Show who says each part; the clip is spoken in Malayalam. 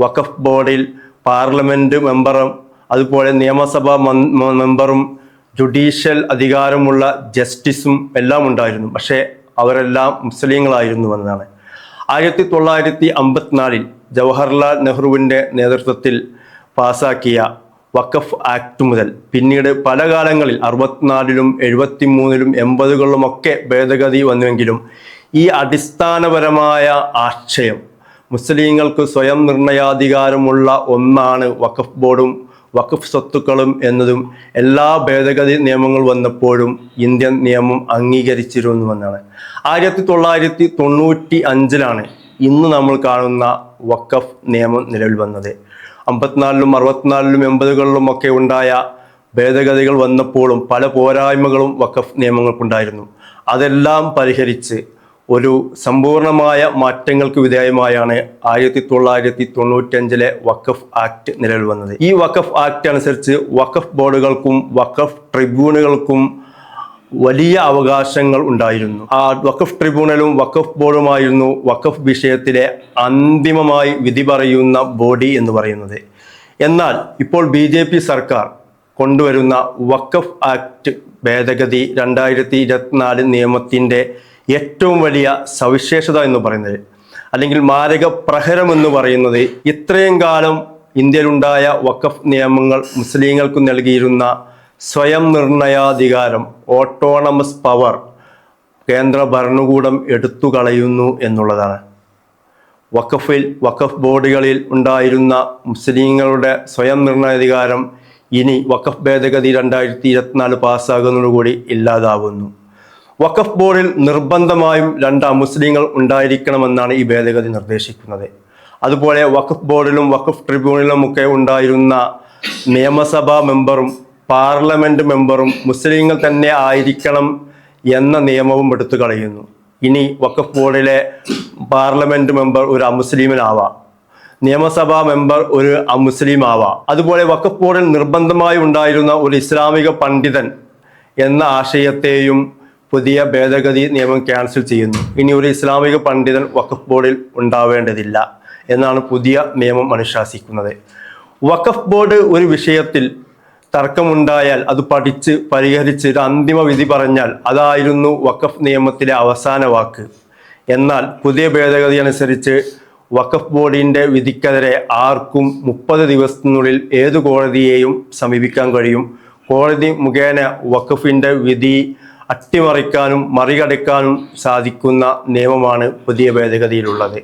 Speaker 1: വഖഫ് ബോർഡിൽ പാർലമെന്റ് മെമ്പറും അതുപോലെ നിയമസഭാ മെമ്പറും ജുഡീഷ്യൽ അധികാരമുള്ള ജസ്റ്റിസും എല്ലാം ഉണ്ടായിരുന്നു. പക്ഷേ അവരെല്ലാം മുസ്ലിങ്ങളായിരുന്നു എന്നാണ്. ആയിരത്തി തൊള്ളായിരത്തി അമ്പത്തിനാലിൽ ജവഹർലാൽ നെഹ്റുവിന്റെ നേതൃത്വത്തിൽ പാസാക്കിയ വഖഫ് ആക്ട് മുതൽ പിന്നീട് പല കാലങ്ങളിൽ അറുപത്തിനാലിലും എഴുപത്തി മൂന്നിലും എൺപതുകളിലുമൊക്കെ ഭേദഗതി വന്നുവെങ്കിലും ഈ അടിസ്ഥാനപരമായ ആശയം മുസ്ലിങ്ങൾക്ക് സ്വയം നിർണയാധികാരമുള്ള ഒന്നാണ് വഖഫ് ബോർഡും വഖഫ് സ്വത്തുക്കളും എന്നതും. എല്ലാ ഭേദഗതി നിയമങ്ങൾ വന്നപ്പോഴും ഇന്ത്യൻ നിയമം അംഗീകരിച്ചിരുന്നുവെന്നാണ് ആയിരത്തി തൊള്ളായിരത്തി തൊണ്ണൂറ്റി അഞ്ചിലാണ് ഇന്ന് നമ്മൾ കാണുന്ന വഖഫ് നിയമം നിലവിൽ വന്നത്. അമ്പത്തിനാലിലും അറുപത്തിനാലിലും എൺപതുകളിലും ഒക്കെ ഉണ്ടായ ഭേദഗതികൾ വന്നപ്പോഴും പല പോരായ്മകളും വഖഫ് നിയമങ്ങൾക്കുണ്ടായിരുന്നു. അതെല്ലാം പരിഹരിച്ച് ഒരു സമ്പൂർണമായ മാറ്റങ്ങൾക്ക് വിധേയമായാണ് ആയിരത്തി തൊള്ളായിരത്തി തൊണ്ണൂറ്റഞ്ചിലെ വഖഫ് ആക്ട് നിലവിൽ വന്നത് ഈ വഖഫ് ആക്ട് അനുസരിച്ച് വഖഫ് ബോർഡുകൾക്കും വഖഫ് ട്രിബ്യൂണുകൾക്കും വലിയ അവകാശങ്ങൾ ഉണ്ടായിരുന്നു. ആ വഖഫ് ട്രിബ്യൂണലും വഖഫ് ബോർഡുമായിരുന്നു വഖഫ് വിഷയത്തിലെ അന്തിമമായി വിധി പറയുന്ന ബോഡി എന്ന് പറയുന്നത്. എന്നാൽ ഇപ്പോൾ ബി ജെ പി സർക്കാർ കൊണ്ടുവരുന്ന വഖഫ് ആക്ട് ഭേദഗതി രണ്ടായിരത്തി ഇരുപത്തിനാല് നിയമത്തിന്റെ ഏറ്റവും വലിയ സവിശേഷത എന്ന് പറയുന്നത് അല്ലെങ്കിൽ മാരക പ്രഹരം എന്ന് പറയുന്നത് ഇത്രയും കാലം ഇന്ത്യയിലുണ്ടായ വഖഫ് നിയമങ്ങൾ മുസ്ലിങ്ങൾക്ക് നൽകിയിരുന്ന സ്വയം നിർണയാധികാരം ഓട്ടോണമസ് പവർ കേന്ദ്ര ഭരണകൂടം എടുത്തു കളയുന്നു എന്നുള്ളതാണ്. വഖഫിൽ വഖഫ് ബോർഡുകളിൽ ഉണ്ടായിരുന്ന മുസ്ലിങ്ങളുടെ സ്വയം നിർണയാധികാരം ഇനി വഖഫ് ഭേദഗതി രണ്ടായിരത്തി ഇരുപത്തിനാല് പാസ്സാകുന്നതോടുകൂടി ഇല്ലാതാവുന്നു. വഖഫ് ബോർഡിൽ നിർബന്ധമായും രണ്ട് മുസ്ലിങ്ങൾ ഉണ്ടായിരിക്കണമെന്നാണ് ഈ ഭേദഗതി നിർദ്ദേശിക്കുന്നത്. അതുപോലെ വഖഫ് ബോർഡിലും വഖഫ് ട്രിബ്യൂണലിലും ഒക്കെ ഉണ്ടായിരുന്ന നിയമസഭാ മെമ്പറും പാർലമെന്റ് മെമ്പറും മുസ്ലിങ്ങൾ തന്നെ ആയിരിക്കണം എന്ന നിയമവും എടുത്തു കളയുന്നു. ഇനി വഖഫ് ബോർഡിലെ പാർലമെന്റ് മെമ്പർ ഒരു അമുസ്ലിമിനാവാം. നിയമസഭാ മെമ്പർ ഒരു അമുസ്ലിം ആവാം അതുപോലെ വഖഫ് ബോർഡിൽ നിർബന്ധമായി ഉണ്ടായിരുന്ന ഒരു ഇസ്ലാമിക പണ്ഡിതൻ എന്ന ആശയത്തെയും പുതിയ ഭേദഗതി നിയമം ക്യാൻസൽ ചെയ്യുന്നു. ഇനി ഒരു ഇസ്ലാമിക പണ്ഡിതൻ വഖഫ് ബോർഡിൽ ഉണ്ടാവേണ്ടതില്ല എന്നാണ് പുതിയ നിയമം അനുശാസിക്കുന്നത്. വഖഫ് ബോർഡ് ഒരു വിഷയത്തിൽ തർക്കമുണ്ടായാൽ അത് പഠിച്ച് പരിഹരിച്ച് ഒരു അന്തിമ വിധി പറഞ്ഞാൽ അതായിരുന്നു വഖഫ് നിയമത്തിലെ അവസാന വാക്ക്. എന്നാൽ പുതിയ ഭേദഗതി അനുസരിച്ച് വഖഫ് ബോർഡിന്റെ വിധിക്കെതിരെ ആർക്കും മുപ്പത് ദിവസത്തിനുള്ളിൽ ഏത് കോടതിയെയും സമീപിക്കാൻ കഴിയും. കോടതി മുഖേന വഖഫിന്റെ വിധി അട്ടിമറിക്കാനും മറികടക്കാനും സാധിക്കുന്ന നിയമമാണ് പുതിയ ഭേദഗതിയിലുള്ളത്.